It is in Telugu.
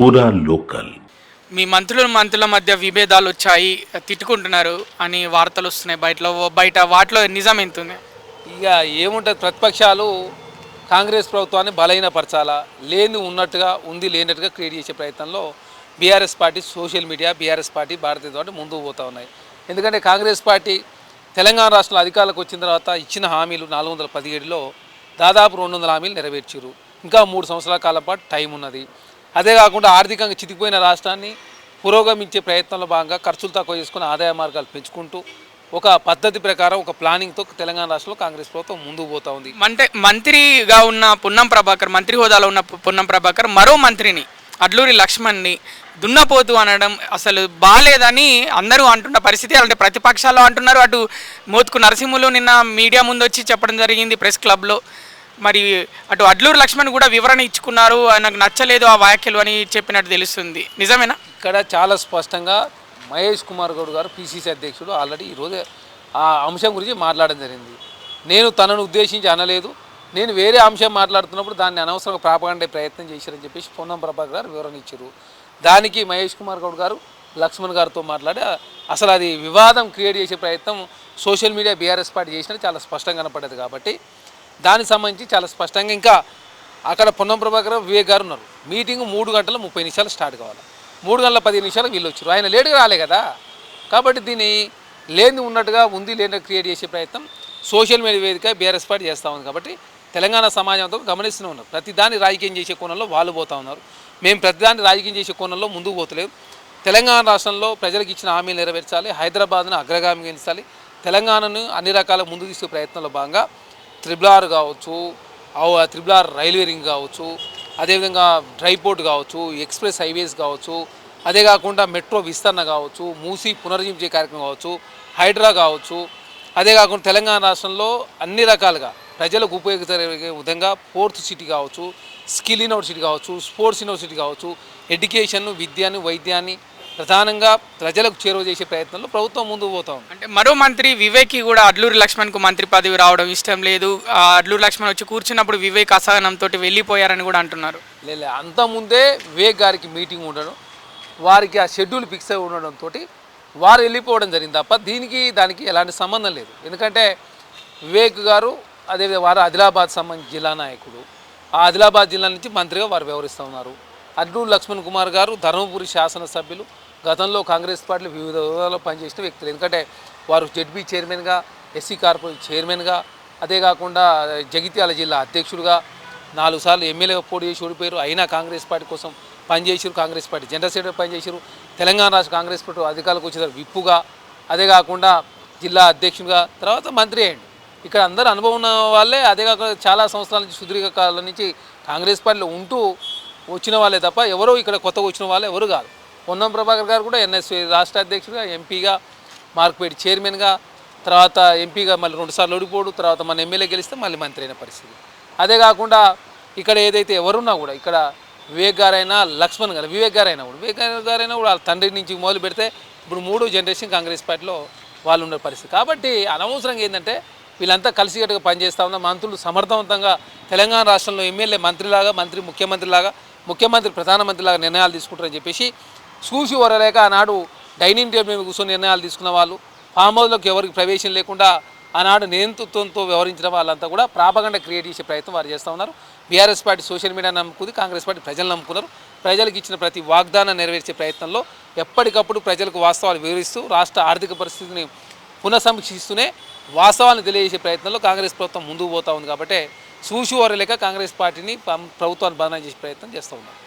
పూరా లోకల్. మీ మంత్రుల మంత్రుల మధ్య విభేదాలు వచ్చాయి తిట్టుకుంటున్నారు అని వార్తలు వస్తున్నాయి బయటలో. బయట వాటిలో నిజం ఎంత ఉంది ఇక ఏముంటుంది? ప్రతిపక్షాలు కాంగ్రెస్ ప్రభుత్వాన్ని బలహీనపరచాలా? లేని ఉన్నట్టుగా ఉంది లేనట్టుగా క్రియేట్ చేసే ప్రయత్నంలో BRS party social media BRS party Bharatiya party ముందుకు పోతూ ఉన్నాయి. ఎందుకంటే కాంగ్రెస్ పార్టీ తెలంగాణ రాష్ట్రంలో అధికారులకు వచ్చిన తర్వాత ఇచ్చిన హామీలు నాలుగు వందల పదిహేడులో దాదాపు రెండు వందల హామీలు నెరవేర్చారు ఇంకా మూడు సంవత్సరాల కాలం పాటు టైం ఉన్నది. అదే కాకుండా ఆర్థికంగా చితికిపోయిన రాష్ట్రాన్ని పురోగమించే ప్రయత్నంలో భాగంగా ఖర్చులు తక్కువ చేసుకుని ఆదాయ మార్గాలు పెంచుకుంటూ ఒక పద్ధతి ప్రకారం ఒక ప్లానింగ్తో తెలంగాణ రాష్ట్రంలో కాంగ్రెస్ ప్రభుత్వం ముందుకు పోతా ఉంది. అంటే మంత్రిగా ఉన్న పున్నం ప్రభాకర్ మంత్రి హోదాలో ఉన్న పున్నం ప్రభాకర్ మరో మంత్రిని అడ్లూరి లక్ష్మణ్ని దున్నపోతు అనడం అసలు బాగాలేదని అందరూ అంటున్న పరిస్థితి అంటే ప్రతిపక్షాలు అంటున్నారు. అటు మోత్కు నరసింహులు నిన్న మీడియా ముందు వచ్చి చెప్పడం జరిగింది ప్రెస్ క్లబ్లో. మరి అటు అడ్లూరు లక్ష్మణ్ కూడా వివరణ ఇచ్చుకున్నారు. నాకు నచ్చలేదు ఆ వ్యాఖ్యలు అని చెప్పినట్టు తెలుస్తుంది. నిజమేనా? ఇక్కడ చాలా స్పష్టంగా మహేష్ కుమార్ గౌడ్ గారు పిసిసి అధ్యక్షుడు ఆల్రెడీ ఈరోజు ఆ అంశం గురించి మాట్లాడడం జరిగింది. నేను తనను ఉద్దేశించి అనలేదు. నేను వేరే అంశం మాట్లాడుతున్నప్పుడు దాన్ని అనవసరంగా ప్రాపగండే ప్రయత్నం చేశారని చెప్పేసి పొన్నం ప్రభాకర్ గారు వివరణ ఇచ్చారు. దానికి మహేష్ కుమార్ గౌడ్ గారు లక్ష్మణ్ గారితో మాట్లాడి అసలు అది వివాదం క్రియేట్ చేసే ప్రయత్నం సోషల్ మీడియా బీఆర్ఎస్ పార్టీ చేసినది చాలా స్పష్టంగా కనపడ్డది కాబట్టి దానికి సంబంధించి చాలా స్పష్టంగా ఇంకా అక్కడ పొన్నం ప్రభాకర్ వివేక్ గారు ఉన్నారు. మీటింగ్ మూడు గంటల ముప్పై నిమిషాలు స్టార్ట్ కావాలి. మూడు గంటల పది నిమిషాలకు వీళ్ళు వచ్చారు. ఆయన లేటుగా రాలే కదా. కాబట్టి దీన్ని లేని ఉన్నట్టుగా ఉంది లేని క్రియేట్ చేసే ప్రయత్నం సోషల్ మీడియా వేదిక బీఆర్ఎస్ పార్టీ చేస్తూ ఉంది కాబట్టి తెలంగాణ సమాజంతో గమనిస్తూనే ఉన్నారు. ప్రతిదాన్ని రాజకీయం చేసే కోణంలో వాళ్ళు పోతూ ఉన్నారు. మేము ప్రతిదాన్ని రాజకీయం చేసే కోణంలో ముందుకు పోతలేదు. తెలంగాణ రాష్ట్రంలో ప్రజలకు ఇచ్చిన హామీలు నెరవేర్చాలి. హైదరాబాద్ను అగ్రగామిగా ఎంచాలి తెలంగాణను అన్ని రకాల ముందుకు తీసుకు ప్రయత్నంలో భాగంగా త్రిబుల్ ఆర్ కావచ్చు త్రిబుల్ ఆర్ రైల్వే రింగ్ కావచ్చు అదేవిధంగా డ్రై పోర్ట్ కావచ్చు ఎక్స్ప్రెస్ హైవేస్ కావచ్చు అదే కాకుండా మెట్రో విస్తరణ కావచ్చు మూసి పునర్జీవించే కార్యక్రమం కావచ్చు హైడ్రా కావచ్చు అదే కాకుండా తెలంగాణ రాష్ట్రంలో అన్ని రకాలుగా ప్రజలకు ఉపయోగపడే విధంగా ఫోర్త్ సిటీ కావచ్చు స్కిల్ యూనివర్సిటీ కావచ్చు స్పోర్ట్స్ యూనివర్సిటీ కావచ్చు ఎడ్యుకేషన్ విద్యను వైద్యాన్ని ప్రధానంగా ప్రజలకు చేరువ చేసే ప్రయత్నంలో ప్రభుత్వం ముందుకు పోతా ఉంది. అంటే మరో మంత్రి వివేక్కి కూడా అడ్లూరి లక్ష్మణ్కు మంత్రి పదవి రావడం ఇష్టం లేదు. ఆ అడ్లూరి లక్ష్మణ్ వచ్చి కూర్చున్నప్పుడు వివేక్ అసహనంతో వెళ్ళిపోయారని కూడా అంటున్నారు. లేదు అంతకుముందే వివేక్ గారికి మీటింగ్ ఉండడం వారికి ఆ షెడ్యూల్ ఫిక్స్ అయి ఉండడంతో వారు వెళ్ళిపోవడం జరిగింది తప్ప దీనికి దానికి ఎలాంటి సంబంధం లేదు. ఎందుకంటే వివేక్ గారు అదే వారు ఆదిలాబాద్ సంబంధించి జిల్లా నాయకుడు. ఆ ఆదిలాబాద్ జిల్లా నుంచి మంత్రిగా వారు వ్యవహరిస్తూ ఉన్నారు. అడ్లూరు లక్ష్మణ్ కుమార్ గారు ధర్మపురి శాసనసభ్యులు. గతంలో కాంగ్రెస్ పార్టీలు వివిధ హోదాలో పనిచేసిన వ్యక్తులు. ఎందుకంటే వారు జెడ్బీ చైర్మన్గా ఎస్సీ కార్పొరేషన్ చైర్మన్గా అదే కాకుండా జగిత్యాల జిల్లా అధ్యక్షుడిగా నాలుగు సార్లు ఎమ్మెల్యేగా పోటీ చేసి ఓడిపోయారు. అయినా కాంగ్రెస్ పార్టీ కోసం పనిచేసారు కాంగ్రెస్ పార్టీ. జనరల్ సెక్రటరీ పనిచేసారు తెలంగాణ రాష్ట్ర కాంగ్రెస్ పార్టీ అధికారులకు వచ్చేసారు విప్పుగా. అదే కాకుండా జిల్లా అధ్యక్షుడిగా తర్వాత మంత్రి అయ్యండి. ఇక్కడ అందరూ అనుభవం ఉన్న వాళ్ళే అదే కాకుండా చాలా సంవత్సరాల నుంచి సుదీర్ఘ కాలం నుంచి కాంగ్రెస్ పార్టీలో ఉంటూ వచ్చిన వాళ్ళే తప్ప ఎవరో ఇక్కడ కొత్తగా వచ్చిన వాళ్ళు ఎవరు కాదు. పొన్నం ప్రభాకర్ గారు కూడా ఎన్ఎస్వి రాష్ట్ర అధ్యక్షుడిగా ఎంపీగా మార్క్పేట్ చైర్మన్గా తర్వాత ఎంపీగా మళ్ళీ రెండుసార్లు ఓడిపోడు తర్వాత మన ఎమ్మెల్యే గెలిస్తే మళ్ళీ మంత్రి అయిన పరిస్థితి. అదే కాకుండా ఇక్కడ ఏదైతే ఎవరున్నా కూడా ఇక్కడ వివేక్ గారైనా లక్ష్మణ్ గారు వివేక్ గారైనా కూడా వివేక్ గారైనా కూడా వాళ్ళ తండ్రి నుంచి మొదలు పెడితే ఇప్పుడు మూడు జనరేషన్ కాంగ్రెస్ పార్టీలో వాళ్ళు ఉండే పరిస్థితి. కాబట్టి అనవసరంగా ఏంటంటే వీళ్ళంతా కలిసికట్టుగా పనిచేస్తూ ఉన్న మంత్రులు సమర్థవంతంగా తెలంగాణ రాష్ట్రంలో ఎమ్మెల్యే మంత్రిలాగా మంత్రి ముఖ్యమంత్రిలాగా ముఖ్యమంత్రి ప్రధానమంత్రిలాగా నిర్ణయాలు తీసుకుంటారని చెప్పేసి చూసి వరలేక ఆనాడు డైనింగ్ టేబుల్ మీద కూర్చొని నిర్ణయాలు తీసుకున్న వాళ్ళు ఫామ్ హౌస్లోకి ఎవరికి ప్రవేశం లేకుండా ఆనాడు నేతృత్వంతో వ్యవహరించిన వాళ్ళంతా కూడా ప్రాపగండ క్రియేట్ చేసే ప్రయత్నం వారు చేస్తూ ఉన్నారు. బీఆర్ఎస్ పార్టీ సోషల్ మీడియా నమ్ముకుంది కాంగ్రెస్ పార్టీ ప్రజలు నమ్ముకున్నారు. ప్రజలకు ఇచ్చిన ప్రతి వాగ్దానం నెరవేర్చే ప్రయత్నంలో ఎప్పటికప్పుడు ప్రజలకు వాస్తవాలు వివరిస్తూ రాష్ట్ర ఆర్థిక పరిస్థితిని పునఃసమీక్షిస్తూనే వాస్తవాలను తెలియజేసే ప్రయత్నంలో కాంగ్రెస్ ప్రభుత్వం ముందుకు పోతూ ఉంది కాబట్టి చూసి ఓరలేక కాంగ్రెస్ పార్టీని ప్రభుత్వాన్ని బదనాం చేసే ప్రయత్నం చేస్తూ ఉన్నారు.